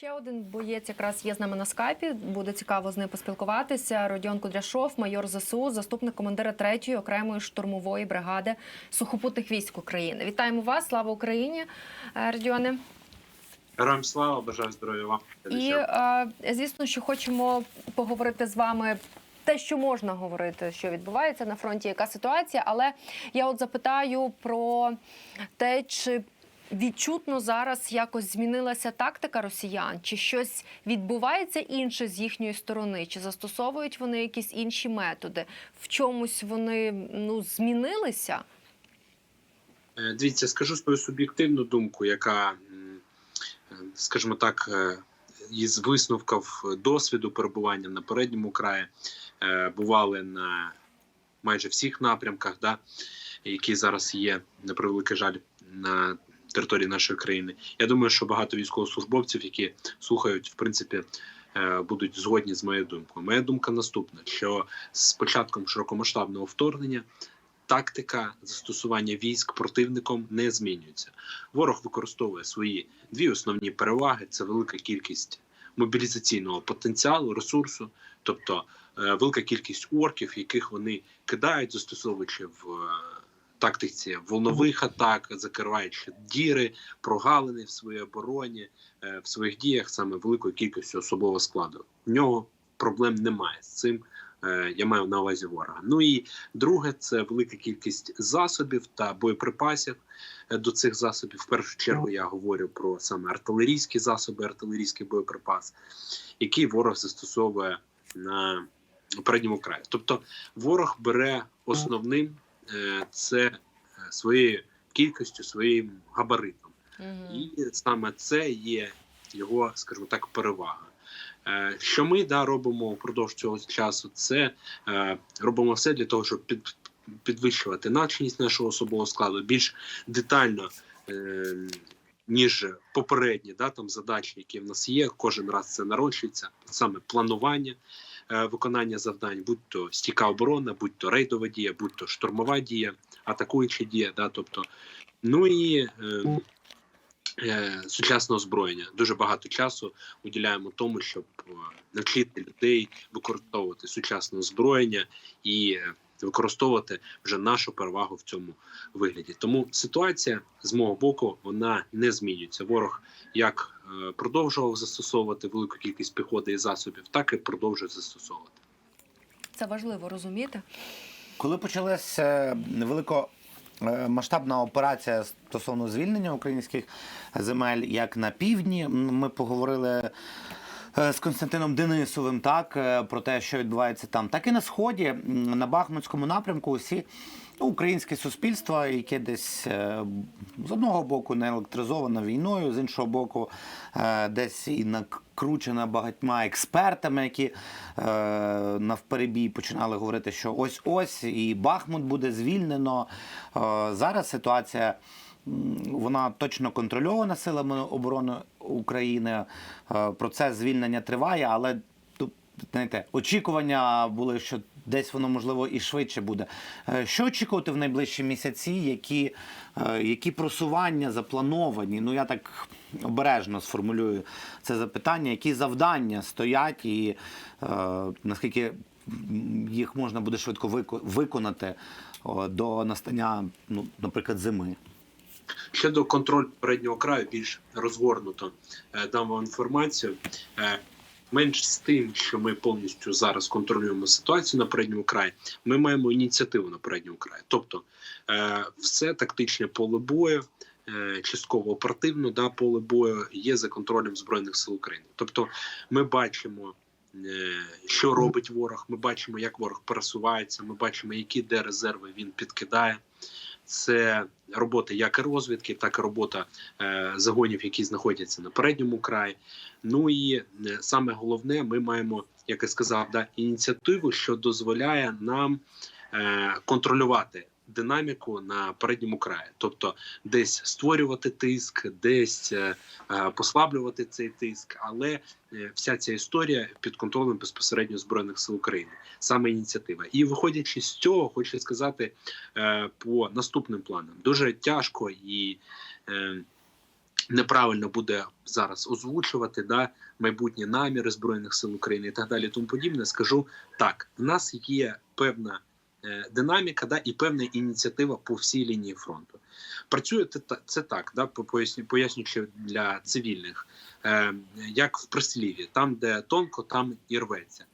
Ще один боєць якраз є з нами на скайпі. Буде цікаво з ним поспілкуватися. Родіон Кудряшов, майор ЗСУ, заступник командира 3-ї окремої штурмової бригади сухопутних військ України. Вітаємо вас! Слава Україні, е, Родіоне! Героям слава, бажаю здоров'я вам. І е, звісно, що хочемо поговорити з вами. Те, що можна говорити, що відбувається на фронті, яка ситуація, але я от запитаю про те, чи відчутно зараз якось змінилася тактика росіян, чи щось відбувається інше з їхньої сторони, чи застосовують вони якісь інші методи? В чомусь вони ну змінилися? Е, Дивіться, скажу свою суб'єктивну думку, яка, е, скажімо так, е, із висновків досвіду перебування на передньому краї бували на майже всіх напрямках, да, які зараз є, на превеликий жаль, на території нашої країни. Я думаю, що багато військовослужбовців, які слухають, в принципі, е, будуть згодні з моєю думкою. Моя думка наступна: що з початком широкомасштабного вторгнення тактика застосування військ противником не змінюється. Ворог використовує свої дві основні переваги: це велика кількість мобілізаційного потенціалу, ресурсу, тобто е, велика кількість орків, яких вони кидають, застосовуючи в е, тактиці волнових атак, закриваючи діри, прогалини в своїй обороні, е, в своїх діях саме великою кількістю особового складу. У нього проблем немає з цим. е, Я маю на увазі ворога. Ну і друге, це велика кількість засобів та боєприпасів е, до цих засобів. В першу чергу я говорю про саме артилерійські засоби, артилерійський боєприпас, який ворог застосовує на передньому краї. Тобто ворог бере основним це е, своєю кількістю, своїм габаритом. І саме це є його, скажімо так, перевага. Е, Що ми да, робимо впродовж цього часу, це е, робимо все для того, щоб під, підвищувати начинність нашого особового складу більш детально, е, ніж попередні да, там, задачі, які в нас є. Кожен раз це нарощується, саме планування. Е, Виконання завдань, будь то стійка оборона, будь то рейдова дія, будь то штурмова дія, атакуюча дія, да, тобто, ну і е, е, сучасне озброєння. Дуже багато часу уділяємо тому, щоб е, навчити людей використовувати сучасне озброєння і е, використовувати вже нашу перевагу в цьому вигляді. Тому ситуація з мого боку вона не змінюється. Ворог як е, продовжував застосовувати велику кількість піхоти і засобів, так і продовжує застосовувати. Це важливо розуміти. Коли почалася великомасштабна операція стосовно звільнення українських земель, як на півдні, ми поговорили е, з Константином Денисовим так е, про те, що відбувається там, так і на сході, на Бахмутському напрямку, усі ну, українське суспільство, яке десь е, з одного боку не електризовано війною, з іншого боку, е, десь і накручено багатьма експертами, які е, навперебій починали говорити, що ось ось і Бахмут буде звільнено. Е, зараз ситуація. Вона точно контрольована силами оборони України. Е, Процес звільнення триває, але знаєте, очікування були, що десь воно можливо і швидше буде. Е, Що очікувати в найближчі місяці? Які, е, які просування заплановані? Ну я так обережно сформулюю це запитання. Які завдання стоять, і наскільки їх можна буде швидко виконати до настання, ну, наприклад, зими? Щодо контролю переднього краю, більш розгорнуто е, дам вам інформацію. Е, Менш з тим, що ми повністю зараз контролюємо ситуацію на передньому краї, ми маємо ініціативу на передньому краї. Тобто е, все тактичне поле бою, частково оперативно да, поле бою є за контролем Збройних сил України. Тобто ми бачимо, що робить ворог, ми бачимо, як ворог пересувається, ми бачимо, які де резерви він підкидає. Це робота як розвідки, так і робота е, загонів, які знаходяться на передньому краї. Ну і е, саме головне, ми маємо, як я сказав, да, ініціативу, що дозволяє нам е, контролювати динаміку на передньому краї, тобто десь створювати тиск, десь е, е, послаблювати цей тиск, але е, вся ця історія під контролем безпосередньо збройних сил України, саме ініціатива. І виходячи з цього, хочу сказати по наступним планам дуже тяжко і. Неправильно буде зараз озвучувати да, майбутні наміри Збройних сил України і так далі, тому подібне, скажу так: в нас є певна динаміка да, і певна ініціатива по всій лінії фронту. Працює це та- це так, да, пояснюючи для цивільних, е, як в прислів'ї, там, де тонко, там і рветься.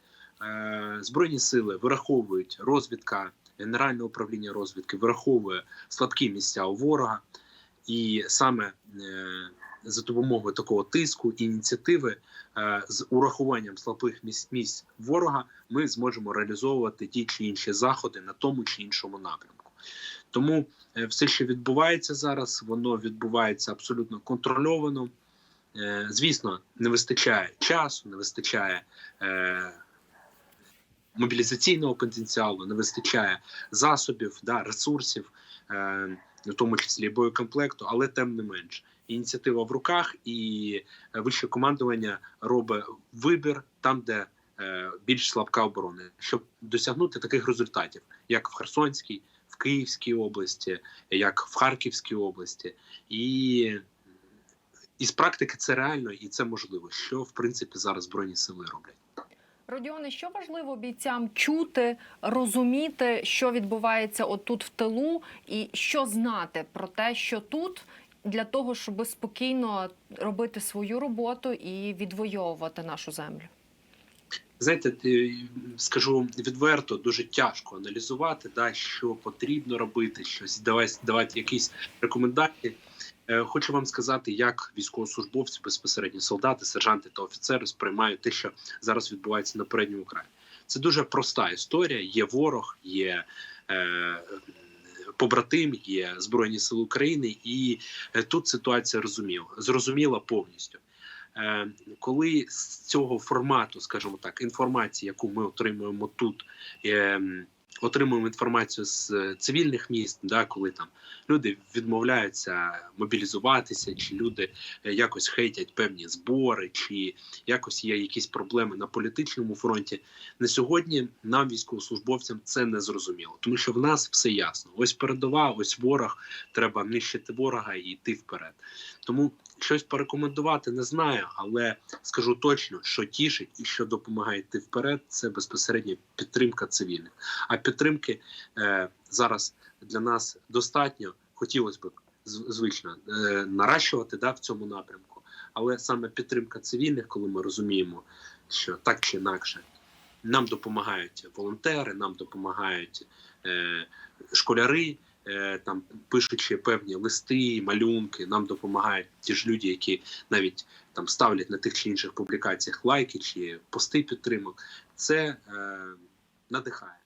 Е, Збройні сили вираховують розвідка, Генеральне управління розвідки вираховує слабкі місця у ворога, і саме е, за допомогою такого тиску ініціативи е, з урахуванням слабких місць, місць ворога ми зможемо реалізовувати ті чи інші заходи на тому чи іншому напрямку. Тому е, все, що відбувається зараз, воно відбувається абсолютно контрольовано. Е, Звісно, не вистачає часу, не вистачає мобілізаційного потенціалу, не вистачає засобів, да, ресурсів, в тому числі боєкомплекту, але тим не менш. Ініціатива в руках, і е, вище командування робить вибір там, де е, більш слабка оборона, щоб досягнути таких результатів, як в Херсонській, в Київській області, як в Харківській області, і із практики це реально і це можливо, що в принципі зараз збройні сили роблять. Родіоне, що важливо бійцям чути, розуміти, що відбувається отут в тилу, і що знати про те, що тут для того, щоб спокійно робити свою роботу і відвоювати нашу землю. Знаєте, скажу відверто, дуже тяжко аналізувати, да, що потрібно робити, щось давати, давати якісь рекомендації. Е, Хочу вам сказати, як військовослужбовці, безпосередньо солдати, сержанти та офіцери сприймають те, що зараз відбувається на передньому краї. Це дуже проста історія. Є ворог, є е, побратим, є Збройні Сили України, і е, тут ситуація розуміла, зрозуміла повністю. Е, коли з цього формату, скажімо так, інформації, яку ми отримуємо тут, е, отримуємо інформацію з е, цивільних міст, да, коли там люди відмовляються мобілізуватися, чи люди е, якось хейтять певні збори, чи якось є якісь проблеми на політичному фронті. На сьогодні нам, військовослужбовцям, це не зрозуміло, тому що в нас все ясно. Ось передова, ось ворог. Треба нищити ворога і йти вперед. Тому щось порекомендувати не знаю, але скажу точно, що тішить і що допомагає йти вперед, це безпосередньо підтримка цивільних. А підтримки е, зараз для нас достатньо. Хотілося б звично е, наращувати да, в цьому напрямку. Але саме підтримка цивільних, коли ми розуміємо, що так чи інакше нам допомагають волонтери, нам допомагають е, школяри, там пишучи певні листи, малюнки, нам допомагають ті ж люди, які навіть там ставлять на тих чи інших публікаціях лайки чи пости підтримок. Це е, надихає.